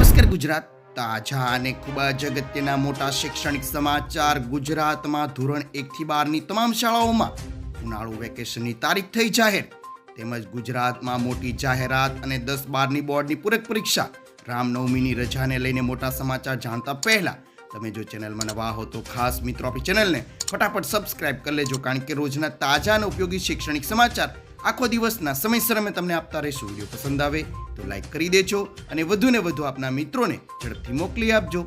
નમસ્કાર ગુજરાત, તાજા અને ખૂબ જ અગત્યના મોટા શૈક્ષણિક સમાચાર ગુજરાતમાં ધોરણ એકથી બારની તમામ શાળાઓમાં ઉનાળુ વેકેશનની તારીખ થઈ જાહેર. તેમજ ગુજરાતમાં મોટી જાહેરાત અને દસ બારની બોર્ડની પૂરક પરીક્ષા, રામનવમીની રજાને લઈને મોટા સમાચાર જાણતા પહેલા તમે જો ચેનલમાં નવા હો તો ખાસ મિત્રો આપણી ચેનલને ફટાફટ સબસ્ક્રાઇબ કરી લેજો, કારણ કે રોજના તાજા અને ઉપયોગી શૈક્ષણિક સમાચાર આખો દિવસના સમયસર અમે તમને આપતા રહીશું. વીડિયો પસંદ આવે તો લાઈક કરી દેજો અને વધુ ને વધુ આપના મિત્રોને ઝડપથી મોકલી આપજો.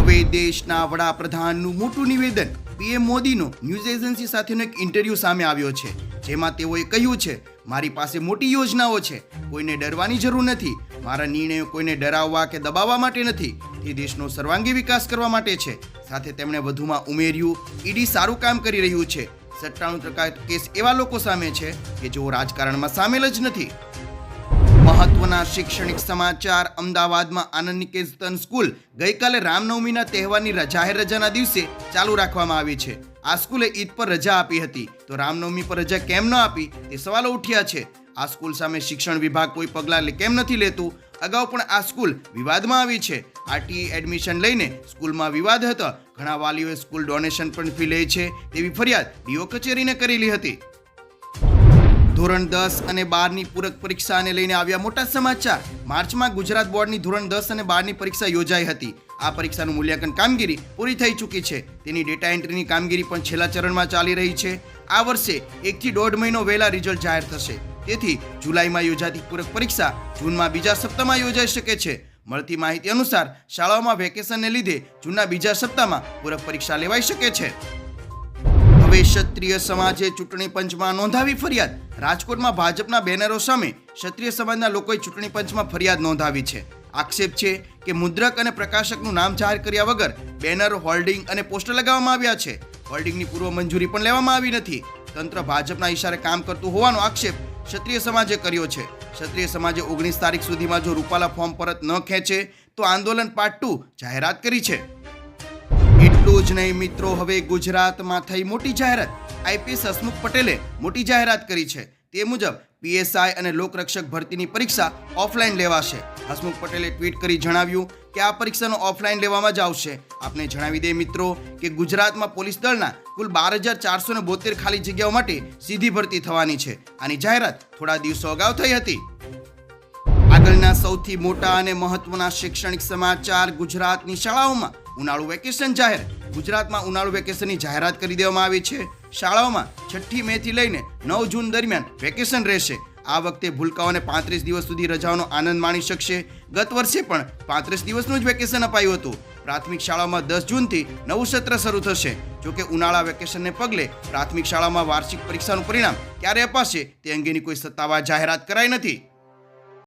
હવે દેશના વડાપ્રધાનનું મોટું નિવેદન પીએમ મોદીનો ન્યૂઝ એજન્સી સાથેનો એક ઇન્ટરવ્યૂ સામે આવ્યો છે, જેમાં તેઓએ કહ્યું છે, મારી પાસે મોટી યોજનાઓ છે, કોઈને ડરવાની જરૂર નથી, મારા નિર્ણયો કોઈને ડરાવવા કે દબાવવા માટે નથી, તે દેશનો સર્વાંગી વિકાસ કરવા માટે છે. સાથે તેમણે વધુમાં ઉમેર્યું, ઈડી સારું કામ કરી રહ્યું છે સત્તાણું ટકા કેસ એવા લોકો સામે છે કે જેઓ રાજકારણમાં સામેલ જ નથી. મહત્વના શૈક્ષણિક સમાચાર અમદાવાદમાં આનંદ નિકેતન સ્કૂલ ગઈકાલે રામનવમીના તહેવારની જાહેર રજાના દિવસે ચાલુ રાખવામાં આવી છે. આ સ્કૂલે ઈદ પર રજા આપી હતી. તો રામનવમી પર રજા કેમ ન આપી તે સવાલો ઉઠ્યા છે. આ સ્કૂલ સામે શિક્ષણ વિભાગ કોઈ પગલાં કેમ નથી લેતું? અગાઉ પણ આ સ્કૂલ વિવાદમાં આવી છે. આરટીઈ એડમિશન લઈને સ્કૂલમાં વિવાદ હતો. ઘણા વાલીઓએ સ્કૂલ ડોનેશન પણ ફી લે છે તેવી ફરિયાદ ડીઓ કચેરીને કરેલી હતી. ધોરણ દસ અને બારની પૂરક પરીક્ષાને લઈને આવ્યા મોટા સમાચાર. માર્ચમાં ગુજરાત બોર્ડની ધોરણ દસ અને બારની પરીક્ષા યોજાઈ હતી. આ પરીક્ષાનું મૂલ્યાંકન કામગીરી પૂરી થઈ ચૂકી છે. તેની ડેટા એન્ટ્રીની કામગીરી પણ છેલ્લા ચરણમાં ચાલી રહી છે. આ વર્ષે એકથી દોઢ મહિનો વહેલા રિઝલ્ટ જાહેર થશે. તેથી જુલાઈમાં યોજાતી પૂરક પરીક્ષા જૂનમાં બીજા સપ્તાહમાં યોજાઈ શકે છે. મળતી માહિતી અનુસાર શાળાઓમાં વેકેશનને લીધે જૂનના બીજા સપ્તાહમાં પૂરક પરીક્ષા લેવાઈ શકે છે. હવે ક્ષત્રિય સમાજે ચૂંટણી પંચમાં નોંધાવી ફરિયાદ. રાજકોટમાં ભાજપના બેનરો સામે ક્ષત્રિય સમાજના લોકોએ ચૂંટણી પંચમાં ફરિયાદ નોંધાવી છે. આક્ષેપ છે કે મુદ્રક અને પ્રકાશકનું નામ જાહેર કર્યા વગર બેનર, હોર્ડિંગ અને પોસ્ટર લગાવવામાં આવ્યા છે. હોર્ડિંગની પૂર્વ મંજૂરી પણ લેવામાં આવી નથી. તંત્ર ભાજપના ઇશારે કામ કરતું હોવાનો આક્ષેપ ક્ષત્રિય સમાજે કર્યો છે. ક્ષત્રિય સમાજે ઓગણીસ તારીખ સુધીમાં જો રૂપાલા ફોર્મ પરત ન ખેંચે, તો આંદોલન પાર્ટ ટુ જાહેરાત કરી છે. એટલું જ નહીં મિત્રો, હવે ગુજરાતમાં થઈ મોટી જાહેરાત. આઈપીએસ હસમુખ પટેલે મોટી જાહેરાત કરી છે. તે મુજબ પીએસઆઈ અને લોકરક્ષક ભરતીની પરીક્ષા ઓફલાઈન લેવાશે. હસમુખ પટેલે ટ્વીટ કરી જણાવ્યું કે આ પરીક્ષાનો ઓફલાઈન લેવામાં જ આવશે. આપને જણાવી દે મિત્રો કે ગુજરાતમાં પોલીસ દળના કુલ બાર હજાર ચારસો ને બોતેર ખાલી જગ્યાઓ માટે સીધી ભરતી થવાની છે. આની જાહેરાત થોડા દિવસો અગાઉ થઈ હતી. આગળના સૌથી મોટા અને મહત્વના શૈક્ષણિક સમાચાર ગુજરાતની શાળાઓમાં ઉનાળુ વેકેશન જાહેર. ગુજરાતમાં ઉનાળુ વેકેશનની જાહેરાત કરી દેવામાં આવી છે. શાળાઓમાં છઠ્ઠી મે થી લઈને નવ જૂન દરમિયાન વેકેશન રહેશે. આ વખતે ભૂલકાઓને પાંત્રીસ દિવસ સુધી રજાઓનો આનંદ માણી શકશે. ગત વર્ષે પણ પાંત્રીસ દિવસનું જ વેકેશન અપાયું હતું. પ્રાથમિક શાળામાં દસ જૂનથી નવું સત્ર શરૂ થશે. જોકે ઉનાળા વેકેશનને પગલે પ્રાથમિક શાળામાં વાર્ષિક પરીક્ષાનું પરિણામ ક્યારે અપાશે તે અંગેની કોઈ સત્તાવાર જાહેરાત કરાઈ નથી.